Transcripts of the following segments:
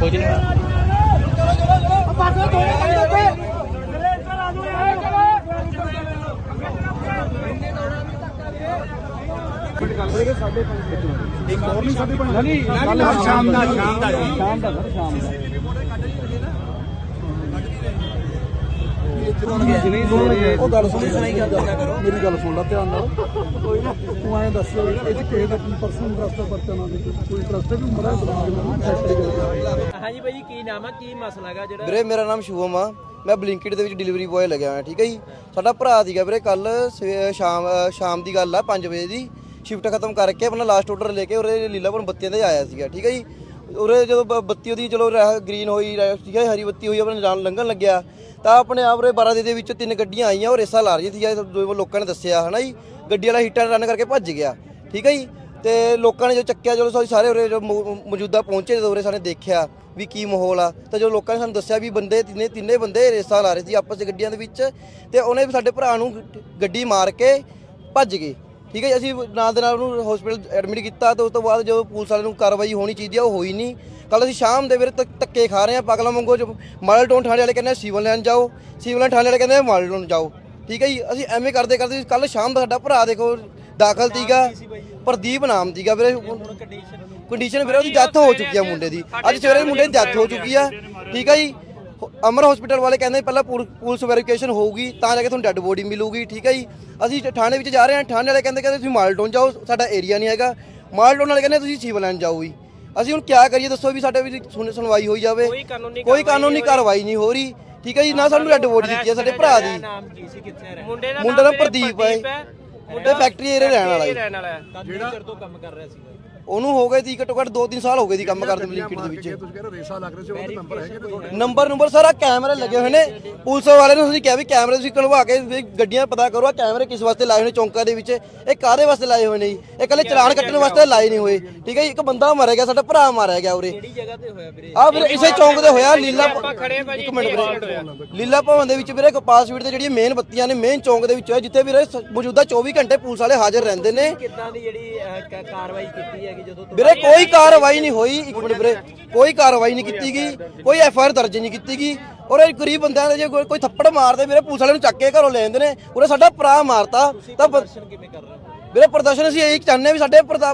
ਕੁਝ ਨਹੀਂ ਸ਼ਾਮ ਦਾ ਸ਼ਾਮ ਦਾ ਸ਼ਾਮ ਦਾ ਸਰ ਸ਼ਾਮ ਦਾ ਉਹ ਗੱਲ ਸੁਣ ਮੇਰੀ ਗੱਲ ਸੁਣ ਲੈ ਧਿਆਨ ਨਾਲ। ਕੋਈ ਨਾ ਤੂੰ ਐਂ ਦੱਸ ਇਹ ਕਿਸੇ ਦਾ ਕੀ ਪਰਸਨਲ ਇੰਟਰਸਟ ਹੈ ਪਰਚਾ ਨਾ ਦੇ। ਕੋਈ ਇੰਟਰਸਟ ਹੈ ਕਿ ਮਰਾ ਦਿਮਾਗ ਨਾਲ ਫੈਕਟਰੀ ਕਰ ਹਾਂਜੀ ਭਾਈ ਜੀ ਕੀ ਨਾਮ ਆ? ਕੀ ਮਸਲਾ ਹੈਗਾ ਜਿਹੜਾ? ਵੀਰੇ ਮੇਰਾ ਨਾਮ ਸ਼ੁਭਮ ਆ। ਮੈਂ ਬਲਿੰਕਿਟ ਦੇ ਵਿੱਚ ਡਿਲੀਵਰੀ ਬॉय ਲੱਗਿਆ ਹੋਇਆ ਠੀਕ ਹੈ ਜੀ? ਸਾਡਾ ਭਰਾ ਸੀਗਾ ਵੀਰੇ ਕੱਲ ਸ਼ਾਮ ਸ਼ਾਮ ਦੀ ਗੱਲ ਆ 5 ਵਜੇ ਦੀ। ਸ਼ਿਫਟ ਖਤਮ ਕਰਕੇ ਆਪਣਾ ਲਾਸਟ ਆਰਡਰ ਲੈ ਕੇ ਉਰੇ ਲੀਲਾਪੁਰ ਬੱਤੀਆਂ ਤੇ ਆਇਆ ਸੀਗਾ ਠੀਕ ਹੈ ਜੀ? ਉਰੇ ਜਦੋਂ ਬ- ਬੱਤੀ ਉਹਦੀ ਚਲੋ ਰਹਿ ਗ੍ਰੀਨ ਹੋਈ ਰ- ਠੀਕ ਹੈ, ਹਰੀ ਬੱਤੀ ਹੋਈ, ਆਪਣੇ ਜਾਣ ਲੰਘਣ ਲੱਗਿਆ, ਤਾਂ ਆਪਣੇ ਆਪ ਉਰੇ 12 ਦੇ ਦੇ ਵਿੱਚ ਤਿੰਨ ਗੱਡੀਆਂ ਆਈਆਂ, ਉਹ ਰੇਸਾਂ ਲਾ ਰਹੀਆਂ ਸੀਗੀਆਂ ਜੋ ਲੋਕਾਂ ਨੇ ਦੱਸਿਆ, ਹਨਾ ਜੀ? ਗੱਡੀ ਵਾਲਾ ਹਿੱਟਾਂ ਰਨ ਕਰਕੇ ਭੱਜ ਗਿਆ, ਠੀਕ ਹੈ ਜੀ? ਤੇ ਲੋਕਾਂ ਨੇ ਜੋ ਚੱਕਿਆ ਜਦੋਂ ਅਸੀਂ ਸਾਰੇ ਉਰੇ ਜੋ ਮੌ- ਮੌਜੂਦਾ ਪਹੁੰਚੇ, ਜਦੋਂ ਉਰੇ ਸਾਰੇ ਦੇਖਿਆ ਵੀ ਕੀ ਮਾਹੌਲ ਆ, ਤਾਂ ਜੋ ਲੋਕਾਂ ਨੇ ਸਾਨੂੰ ਦੱਸਿਆ ਵੀ ਬੰਦੇ ਤਿੰਨੇ ਤਿੰਨੇ ਬੰਦੇ ਰੇਸਾਂ ਲਾ ਰਹੇ ਸੀ ਆਪਸ ਵਿੱਚ ਗੱਡੀਆਂ ਦੇ ਵਿੱਚ, ਤੇ ਉਹਨੇ ਵੀ ਸਾਡੇ ਭਰਾ ਨੂੰ ਗੱਡੀ ਮਾਰ ਕੇ ਭੱਜ ਗਏ। ਠੀਕ ਹੈ ਜੀ, ਅਸੀਂ ਨਾਲ ਦੇ ਨਾਲ ਉਹਨੂੰ ਹਸਪੀਟਲ ਐਡਮਿਟ ਕੀਤਾ ਤੇ ਉਸ ਤੋਂ ਬਾਅਦ ਜਦੋਂ ਪੁਲਿਸ ਵਾਲਿਆਂ ਨੂੰ ਕਾਰਵਾਈ ਹੋਣੀ ਚਾਹੀਦੀ ਆ ਉਹ ਹੋਈ ਨਹੀਂ। ਕੱਲ ਅਸੀਂ ਸ਼ਾਮ ਦੇ ਵੀਰੇ ਧੱਕ- ਧੱਕੇ ਖਾ ਰਹੇ ਆ ਪਾਗਲਾਂ ਵਾਂਗੂ ਜੋ ਮਾਡਲ ਟਾਊਨ ਥਾਣੇ ਵਾਲੇ ਕਹਿੰਦੇ ਆ ਸਿਵਲ ਲਾਈਨ ਜਾਓ। ਸਿਵਲ ਲਾਈਨ ਥਾਣੇ ਵਾਲੇ ਕਹਿੰਦੇ ਆ ਮਾਡਲ ਟਾਊਨ ਜਾਓ। ਠੀਕ ਹੈ ਜੀ ਅਸੀਂ ਐਵੇਂ ਕਰਦੇ ਕਰਦੇ ਕੱਲ ਸ਼ਾਮ ਦਾ ਸਾਡਾ ਭਰਾ ਦੇਖੋ ਦਾਖਲ ਸੀਗਾ ਪ੍ਰਦੀਪ ਨਾਮ ਸੀਗਾ ਵੀਰੇ। ਕੰਡੀਸ਼ਨ ਵੀਰੇ ਉਹਦੀ ਡੈਥ ਹੋ ਚੁੱਕੀ ਆ ਮੁੰਡੇ ਦੀ। ਅੱਜ ਸਵੇਰੇ ਮੁੰਡੇ ਦੀ ਡੈਥ ਹੋ ਚੁੱਕੀ ਆ। ਠੀਕ ਹੈ ਜੀ ਅਮਰ ਹਸਪੀਟਲ ਵਾਲੇ ਕਹਿੰਦੇ ਪਹਿਲਾਂ ਪੁਲ- ਪੁਲਿਸ ਵੈਰੀਫਿਕੇਸ਼ਨ ਹੋਊਗੀ ਤਾਂ ਜਾ ਕੇ ਤੁਹਾਨੂੰ ਡੈੱਡ ਬੋਡੀ ਮਿਲੂਗੀ ਠੀਕ ਹੈ ਜੀ ਅਸੀਂ ਥਾਣੇ ਵਿੱਚ ਜਾ ਰਹੇ ਹਾਂ ਥਾਣੇ ਵਾਲੇ ਕਹਿੰਦੇ ਕਹਿੰਦੇ ਤੁਸੀਂ ਮਾਲਟੋਨ ਜਾਓ ਸਾਡਾ ਏਰੀਆ ਨਹੀਂ ਹੈਗਾ ਮਾਲਟੋਨ ਵਾਲੇ ਕਹਿੰਦੇ ਤੁਸੀਂ ਸਿਵਲ ਲਾਈਨ ਜਾਓ ਜੀ ਅਸੀਂ ਹੁਣ ਕੀ ਕਰੀਏ ਦੱਸੋ ਵੀ ਸਾਡੇ ਵੀ ਸੁਣ- ਸੁਣਵਾਈ ਹੋਈ ਜਾਵੇ ਕੋਈ ਕਾਨੂੰਨੀ ਕੋਈ ਕਾਨੂੰਨੀ ਕਾਰਵਾਈ ਨਹੀਂ ਹੋ ਰਹੀ ਠੀਕ ਹੈ ਜੀ ਨਾ ਸਾਨੂੰ ਡੈੱਡ ਬੋਡੀ ਦਿੱਤੀ ਹੈ ਸਾਡੇ ਭਰਾ ਦੀ ਨਾਮ ਕੀ ਸੀ ਕਿੱਥੇ ਰਹਿ ਮੁੰਡੇ ਦਾ ਨਾਮ ਪ੍ਰਦੀਪ ਹੈ ਮੁੰਡਾ ਫੈਕਟਰੀ ਏਰੀਆ ਰਹਿਣ ਵਾਲਾ ਹੈ ਜਿਹੜਾ ਚਿਰ ਤੋਂ ਕੰਮ ਕਰ ਰਿਹਾ ਸੀਗਾ ਉਹਨੂੰ ਹੋ ਗਏ ਦੀ ਘੱਟੋ ਘੱਟ 2-3 ਸਾਲ ਹੋ ਗਏ ਦੀ ਕੰਮ ਕਰਦੇ ਬਲਿੰਕਿਟ ਦੇ ਵਿੱਚ ਤੁਸੀਂ ਕਹਿ ਰਹੇ ਰੇਸਾ ਲੱਗ ਰਹੇ ਸੀ ਉਹਦੇ ਨੰਬਰ ਹੈਗੇ ਤੇ ਤੁਹਾਡੇ ਨੰਬਰ ਨੰਬਰ ਸਾਰਾ ਕੈਮਰੇ ਲੱਗੇ ਹੋਏ ਨੇ। ਪੁਲਿਸ ਵਾਲੇ ਨੂੰ ਅਸੀਂ ਕਿਹਾ ਵੀ ਕੈਮਰੇ ਤੁਸੀਂ ਕਢਵਾ ਕੇ ਵੀ ਗੱਡੀਆਂ ਪਤਾ ਕਰੋ ਆ ਕੈਮਰੇ ਕਿਸ ਵਾਸਤੇ ਲਾਏ ਹੋਏ ਨੇ ਚੌਂਕਾਂ ਦੇ ਵਿੱਚ। ਇਹ ਕਾਦੇ ਵਾਸਤੇ ਲਾਏ ਹੋਏ ਨੇ ਜੀ? ਇਹ ਕੱਲੇ ਚਲਾਨ ਕੱਟਣ ਵਾਸਤੇ ਲਾਏ ਨਹੀਂ ਹੋਏ। ਠੀਕ ਹੈ ਜੀ? ਇੱਕ ਬੰਦਾ ਮਾਰਿਆ ਗਿਆ ਸਾਡਾ ਭਰਾ ਮਾਰਿਆ ਗਿਆ ਉਰੇ। ਕਿਹੜੀ ਜਗ੍ਹਾ ਤੇ ਹੋਇਆ ਵੀਰੇ? ਆ ਵੀਰੇ ਇਸੇ ਚੌਂਕ ਦੇ ਹੋਇਆ ਲੀਲਾ ਇੱਕ ਮਿੰਟ ਵੀਰੇ। ਲੀਲਾ ਭਵਨ ਦੇ ਵਿੱਚ ਵੀਰੇ ਕਪਾਲ ਸਵੀਟ ਦੇ ਜਿਹੜੀਆਂ ਮੇਨ ਬੱਤੀਆਂ ਨੇ ਮੇਨ ਚੌਂਕ ਦੇ ਵਿੱਚ ਹੋਇਆ ਜਿੱਥੇ ਵੀਰੇ ਸ- ਮੌਜੂਦਾ 24 ਘੰਟੇ ਪੁਲਿਸ ਵਾਲੇ ਹਾਜ਼ਰ ਰਹਿੰਦੇ ਨੇ। ਕਿੱਦਾਂ ਦੀ ਜਿਹੜੀ ਅਹ, ਕ- ਕਾਰਵਾਈ ਕੀਤੀ ਤੋਂ ਵੀਰੇ ਕੋਈ ਕਾਰਵਾਈ ਨਹੀਂ ਹੋਈ ਇੱਕ ਮਿੰਟ ਵੀਰੇ ਕੋਈ ਕਾਰਵਾਈ ਨਹੀਂ ਕੀਤੀ ਗਈ ਕੋਈ ਐਫ ਆਰ ਦਰਜ ਨਹੀਂ ਕੀਤੀ ਗਈ ਔਰ ਇਹ ਗਰੀਬ ਬੰਦਿਆਂ ਦੇ ਜੇ ਕੋਈ ਕੋਈ ਥੱਪੜ ਮਾਰਦੇ ਵੀਰੇ ਪੁਲਿਸ ਵਾਲਿਆਂ ਨੂੰ ਚੱਕ ਕੇ ਘਰੋਂ ਲੈ ਜਾਂਦੇ ਨੇ ਉਹਨੇ ਸਾਡਾ ਭਰਾ ਮਾਰਤਾ ਤਾਂ ਬ- ਕਿਵੇਂ ਕਰ ਰਹੇ ਹੋ? ਵੀਰੇ ਪ੍ਰਦਰਸ਼ਨ ਅਸੀਂ ਇਹੀ ਚਾਹੁੰਦੇ ਵੀ ਸਾਡੇ ਪ੍ਰਦਾ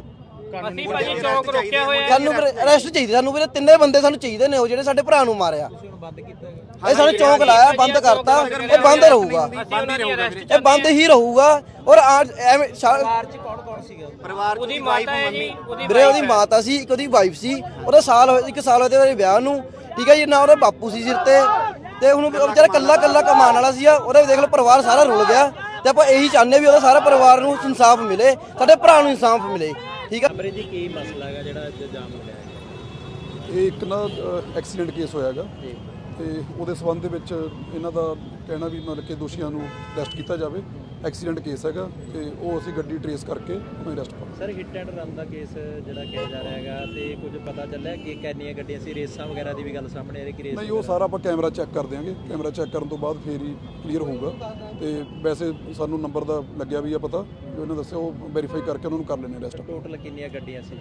ਅਸੀਂ ਭਾਜੀ ਚੌਂਕ ਰੋਕਿਆ ਹੋਇਆ। ਸਾਨੂੰ ਵੀਰੇ ਅਰੈਸਟ ਚਾਹੀਦੀ ਸਾਨੂੰ ਵੀਰੇ ਤਿੰਨੇ ਬੰਦੇ ਸਾਨੂੰ ਚਾਹੀਦੇ ਨੇ ਉਹ ਜਿਹੜੇ ਸਾਡੇ ਭਰਾ ਨੂੰ ਮਾਰਿਆ। ਬੰਦ ਕੀਤਾ ਹੈਗਾ ਇਹ ਸਾਨੂੰ ਚੌਂਕ ਲਾਇਆ ਬੰਦ ਕਰਤਾ। ਇਹ ਬੰਦ ਰਹੂਗਾ। ਅਸੀਂ ਉਹਨਾਂ ਦੀ ਅਰੈਸਟ ਇਹ ਬੰਦ ਹੀ ਰਹੂਗਾ। ਔਰ ਆ ਐਵੇਂ ਸ਼ਾ- ਪਰਿਵਾਰ ਚ ਕੌਣ ਕੌਣ ਸੀਗਾ? ਪਰਿਵਾਰ ਉਹਦੀ ਮਾਤਾ ਹੈ ਜੀ ਉਹਦੀ ਵੀਰੇ ਉਹਦੀ ਮਾਤਾ ਸੀ ਇੱਕ ਉਹਦੀ ਵਾਈਫ ਸੀ। ਉਹਦਾ ਸਾਲ ਹੋਇਆ ਇੱਕ ਸਾਲ ਹੋਇਆ ਤੇ ਵਿਆਹ ਨੂੰ। ਠੀਕ ਹੈ ਜੀ ਨਾ ਉਹਦੇ ਬਾਪੂ ਸੀ ਸਿਰ ਤੇ। ਤੇ ਹੁਣ ਉਹ ਵਿਚਾਰਾ ਕੱਲਾ ਕੱਲਾ ਕਮਾਉਣ ਵਾਲਾ ਸੀ ਉਹਦਾ ਵੀ ਦੇਖ ਲਓ ਪਰਿਵਾਰ ਸਾਰਾ ਰੁਲ ਗਿਆ। ਤੇ ਆਪਾਂ ਇਹੀ ਚਾਹੁੰਦੇ ਵੀ ਉਹਦਾ ਸਾਰਾ ਪਰਿਵਾਰ ਨੂੰ ਇਨਸਾਫ ਮਿਲੇ ਸਾਡੇ ਭਰਾ ਨੂੰ ਇਨਸਾਫ ਮਿਲੇ। ਠੀਕ ਹੈ ਕਮਰੇ ਜੀ ਕੀ ਮਸਲਾ ਹੈਗਾ ਜਿਹੜਾ ਅੱਜ ਜਾਮ ਮਿਲਿਆ ਹੈ? ਇਹ ਇੱਕ ਨਾ ਐਕਸੀਡੈਂਟ ਕੇਸ ਹੋਇਆਗਾ ਤੇ ਉਹਦੇ ਸਬੰਧ ਦੇ ਵਿੱਚ ਇਹਨਾਂ ਦਾ ਕਹਿਣਾ ਵੀ ਮਤਲਬ ਕਿ ਦੋਸ਼ੀਆਂ ਨੂੰ ਅਰੈਸਟ ਕੀਤਾ ਜਾਵੇ। ਐਕਸੀਡੈਂਟ ਕੇਸ ਹੈਗਾ ਤੇ ਉਹ ਅਸੀਂ ਗੱਡੀ ਟਰੇਸ ਕਰਕੇ ਉਹਨੂੰ ਅਰੈਸਟ ਕਰਾਂਗੇ। ਸਰ ਹਿੱਟ ਐਂਡ ਰਨ ਦਾ ਕੇਸ ਜਿਹੜਾ ਕਿਹਾ ਜਾ ਰਿਹਾ ਹੈਗਾ ਤੇ ਕੁਝ ਪਤਾ ਚੱਲਿਆ ਕਿ ਕਿੰਨੀਆਂ ਗੱਡੀਆਂ ਸੀ? ਰੇਸਾਂ ਵਗੈਰਾ ਦੀ ਵੀ ਗੱਲ ਸਾਹਮਣੇ ਆ ਰਹੀ ਕਿ ਰੇਸ ਨਹੀਂ ਉਹ ਸਾਰਾ ਆਪਾਂ ਕੈਮਰਾ ਚੈੱਕ ਕਰ ਦਿਆਂਗੇ। ਕੈਮਰਾ ਚੈੱਕ ਕਰਨ ਤੋਂ ਬਾਅਦ ਫੇਰ ਹੀ ਕਲੀਅਰ ਹੋਊਗਾ। ਤੇ ਵੈਸੇ ਸਾਨੂੰ ਨੰਬਰ ਦਾ ਲੱਗਿਆ ਵੀ ਆ ਪਤਾ। ਜੋ ਇਹਨਾਂ ਦੱਸਿਆ ਉਹ ਵੈਰੀਫਾਈ ਕਰਕੇ ਉਹਨਾਂ ਨੂੰ ਕਰ ਲੈਣੇ ਅਰੈਸਟ ਟੋਟਲ ਕਿੰਨੀਆਂ ਗੱਡੀਆਂ ਸੀ?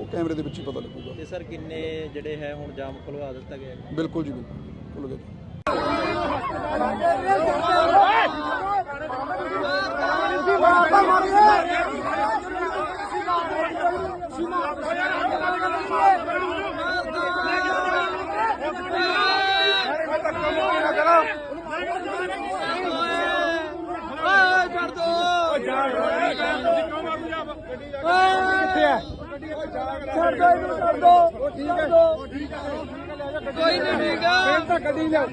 ਉਹ ਕੈਮਰੇ ਦੇ ਵਿੱਚ ਹੀ ਪਤਾ ਲੱਗੂਗਾ। ਤੇ ਸਰ ਕਿੰਨੇ ਜਿਹੜੇ ਹੈ ਹੁਣ ਜਾਮ ਖੁਲਵਾ ਦਿੱਤਾ ਗਿਆ ਹੈ? ਬਿਲਕੁਲ ਜੀ ਬਿਲਕੁਲ ਖੁੱਲ੍ਹ ਗਿਆ ਕੋਈ ਨਹੀਂ ਠੀਕ ਆ ਗੱਡੀ ਲਿਆਓ